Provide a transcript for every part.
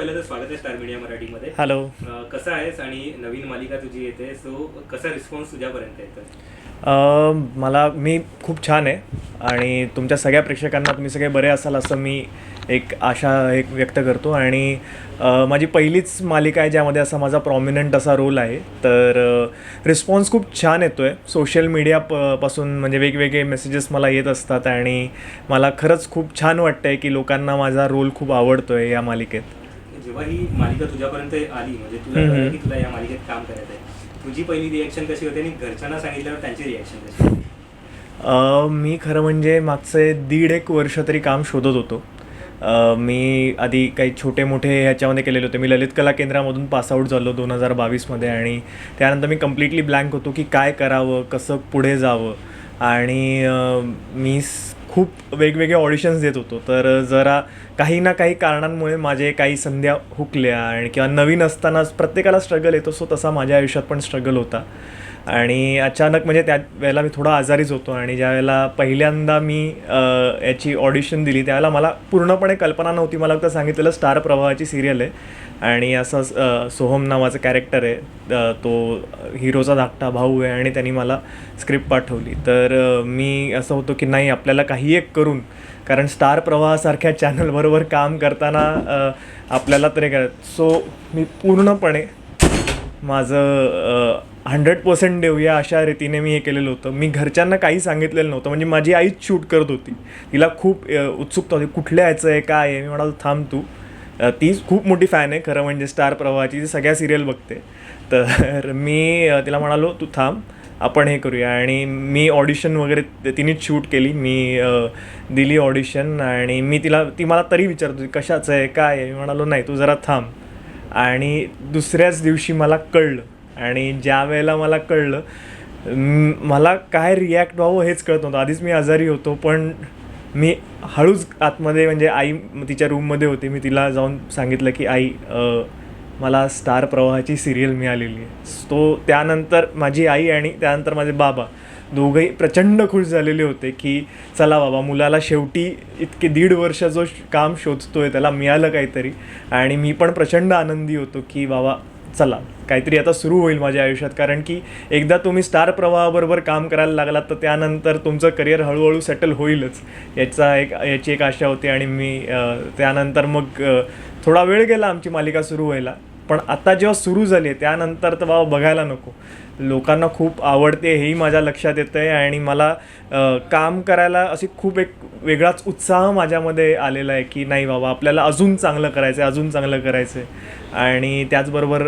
पहिलं तर स्वागत आहे स्टार मीडिया मराठीमध्ये. हॅलो कसं आहेस आणि नवीन मालिका तुझी येते सो कसा रिस्पॉन्स तुझ्यापर्यंत येतोय? अ, मला मी खूप छान आहे आणि तुमच्या सगळ्या प्रेक्षकांना तुम्ही सगळे बरे असाल असं मी एक आशा एक व्यक्त करतो. आणि माझी पहिलीच मालिका आहे ज्यामध्ये असा माझा प्रॉमिनंट असा रोल आहे. तर रिस्पॉन्स खूप छान येतो आहे सोशल मीडिया प पासून म्हणजे वेगवेगळे मेसेजेस मला येत असतात आणि मला खरंच खूप छान वाटतं आहे की लोकांना माझा रोल खूप आवडतो आहे या मालिकेत. जेव्हा ही मालिका तुझ्यापर्यंत आली म्हणजे तुला हम्म. कळलं की तुला या मालिकेत काम करायचं आहे तुझी पहिली कशी होती आणि घरच्यांना सांगितल्यावर त्यांची कशी होती? अ, मी खरं म्हणजे मागचे दीड एक वर्ष तरी काम शोधत होतो अ, मी आधी काही छोटे मोठे ह्याच्यामध्ये केलेले होते मी ललित कला केंद्रामधून पासआउट झालो दोन हजार बावीसमध्ये आणि त्यानंतर मी कम्प्लिटली ब्लँक होतो की काय करावं कसं पुढे जावं आणि अ, मी स- खूप वेगवेगळे ऑडिशन्स देत होतो. तर जरा काही ना काही कारणांमुळे माझे काही संध्या हुकल्या आणि किंवा नवीन असतानाच प्रत्येकाला स्ट्रगल येतो सो तसा माझ्या आयुष्यात पण स्ट्रगल होता. आणि अचानक म्हणजे त्या वेळेला मी थोडा आजारीच होतो आणि ज्या वेळेला पहिल्यांदा मी याची ऑडिशन दिली त्यावेळेला मला पूर्णपणे कल्पना नव्हती. मला फक्त सांगितलेलं स्टार प्रवाहाची सिरियल आहे. आणि असं सोहम नावाचं कॅरेक्टर आहे. तो हिरोचा धाकटा भाऊ आहे आणि त्यांनी मला स्क्रिप्ट पाठवली. तर मी असं होतो की नाही आपल्याला काही एक करून कारण स्टार प्रवाहासारख्या चॅनलबरोबर काम करताना आपल्याला तरी काय सो मी पूर्णपणे माझं हंड्रेड पर्सेंट देऊया अशा रीतीने मी हे केलेलं होतं. मी घरच्यांना काही सांगितलेलं नव्हतं. म्हणजे माझी आईच शूट करत होती. तिला खूप उत्सुकता होती. कुठल्या यायचं आहे काय आहे? मी म्हणालो थांब तू. ती खूप मोठी फॅन आहे खरं म्हणजे स्टार प्रवाहाची. ती सगळ्या सिरियल बघते. तर मी तिला म्हणालो तू थांब आपण हे करूया. आणि मी ऑडिशन वगैरे तिनेच शूट केली. मी दिली ऑडिशन आणि मी तिला ती मला तरी विचारत होती कशाचं आहे काय आहे? मी म्हणालो नाही तू जरा थांब. आणि दुसऱ्याच दिवशी मला कळलं. आणि ज्या वेळेला मला कळलं मला काय रिॲक्ट व्हावं हेच कळत नव्हतं. आधीच मी आजारी होतो पण मी हळूच आतमध्ये म्हणजे आई तिच्या रूममध्ये होती. मी तिला जाऊन सांगितलं की आई मला स्टार प्रवाहाची सिरियल मिळालेली आहे. तो त्यानंतर माझी आई आणि त्यानंतर माझे बाबा दोघंही प्रचंड खुश झालेले होते की चला बाबा मुलाला शेवटी इतके दीड वर्ष जो श- काम शोधतोय त्याला मिळालं काहीतरी. आणि मी पण प्रचंड आनंदी होतो की बाबा चला काहीतरी आता सुरू होईल माझ्या आयुष्यात. कारण की एकदा तुम्ही स्टार प्रवाहाबरोबर काम करायला लागलात तर त्यानंतर तुमचं करिअर हळूहळू सेटल होईलच. याचा एक याची एक आशा होती आणि मी त्यानंतर मग थोडा वेळ गेला आमची मालिका सुरू व्हायला. पण आता जेव्हा सुरू झाली आहे त्यानंतर तर बाबा बघायला नको. लोकांना खूप आवडते हेही माझ्या लक्षात येतं आहे आणि मला काम करायला अशी खूप एक वेगळाच उत्साह माझ्यामध्ये आलेला आहे की नाही बाबा आपल्याला अजून चांगलं करायचं आहे अजून चांगलं करायचं आहे आणि त्याचबरोबर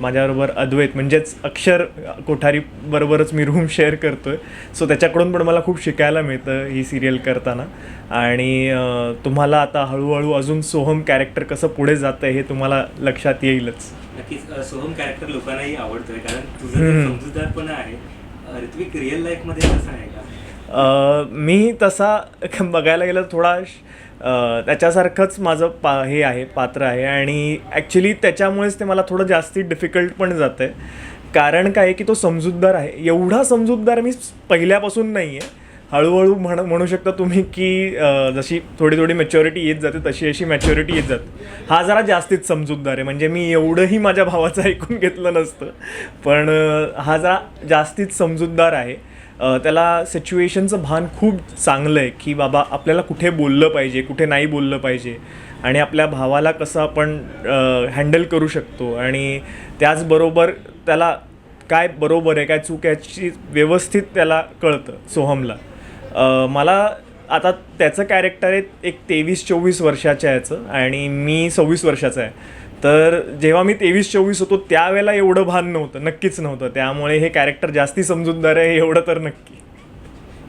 माझ्याबरोबर अद्वैत म्हणजेच अक्षर कोठारीबरोबरच मी रूम शेअर करतो आहे सो त्याच्याकडून पण मला खूप शिकायला मिळतं ही सिरियल करताना. आणि तुम्हाला आता हळूहळू अजून सोहम कॅरेक्टर कसं पुढे जातं हे तुम्हाला लक्षात येईलच. नक्कीच सोहम कॅरेक्टर लोकांनाही आवडतोय कारण तुझं जो हम्म. समजूतदारपणा आहे. ऋत्विक रिअल लाईफमध्ये कसं आहे का? मी तसा बघायला गेलं थोडा त्याच्यासारखंच माझं पा हे आहे पात्र आहे. आणि ॲक्च्युली त्याच्यामुळेच ते मला थोडं जास्ती डिफिकल्ट पण जातं आहे कारण काय की तो समजूतदार आहे. एवढा समजूतदार मी पहिल्यापासून नाही आहे हळूहळू म्हण म्हणू शकता तुम्ही की जशी थोडी थोडी मॅच्युरिटी येत जाते तशी अशी मॅच्युरिटी येत जाते. हा जरा जास्तीच समजूतदार आहे. म्हणजे मी एवढंही माझ्या भावाचं ऐकून घेतलं नसतं. पण हा जरा जास्तीच समजूतदार आहे. त्याला सिच्युएशनचं भान खूप चांगलं आहे की बाबा आपल्याला कुठे बोललं पाहिजे कुठे नाही बोललं पाहिजे. आणि आपल्या भावाला कसं आपण हँडल करू शकतो. आणि त्याचबरोबर त्याला काय बरोबर आहे काय चूक याची व्यवस्थित त्याला कळतं सोहमला. मला आता त्याचं कॅरेक्टर आहे एक तेवीस चोवीस वर्षाच्या याचं आणि मी सव्वीस वर्षाचा आहे. तर जेव्हा मी तेवीस चोवीस होतो त्यावेळेला एवढं भान नव्हतं नक्कीच नव्हतं. त्यामुळे हे कॅरेक्टर जास्ती समजूतदार आहे एवढं तर नक्की.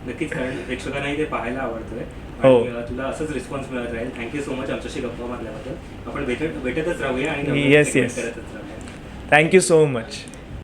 नक्कीच कारण प्रेक्षकांनाही ते पाहायला आवडतंय. हो. तुला असंच रिस्पॉन्स मिळत राहील. थँक्यू सो मच आमच्याशी गप्पा मारल्याबद्दल. आपण भेटत भेटतच राहूया आणि. करतच राहूया. Thank you so much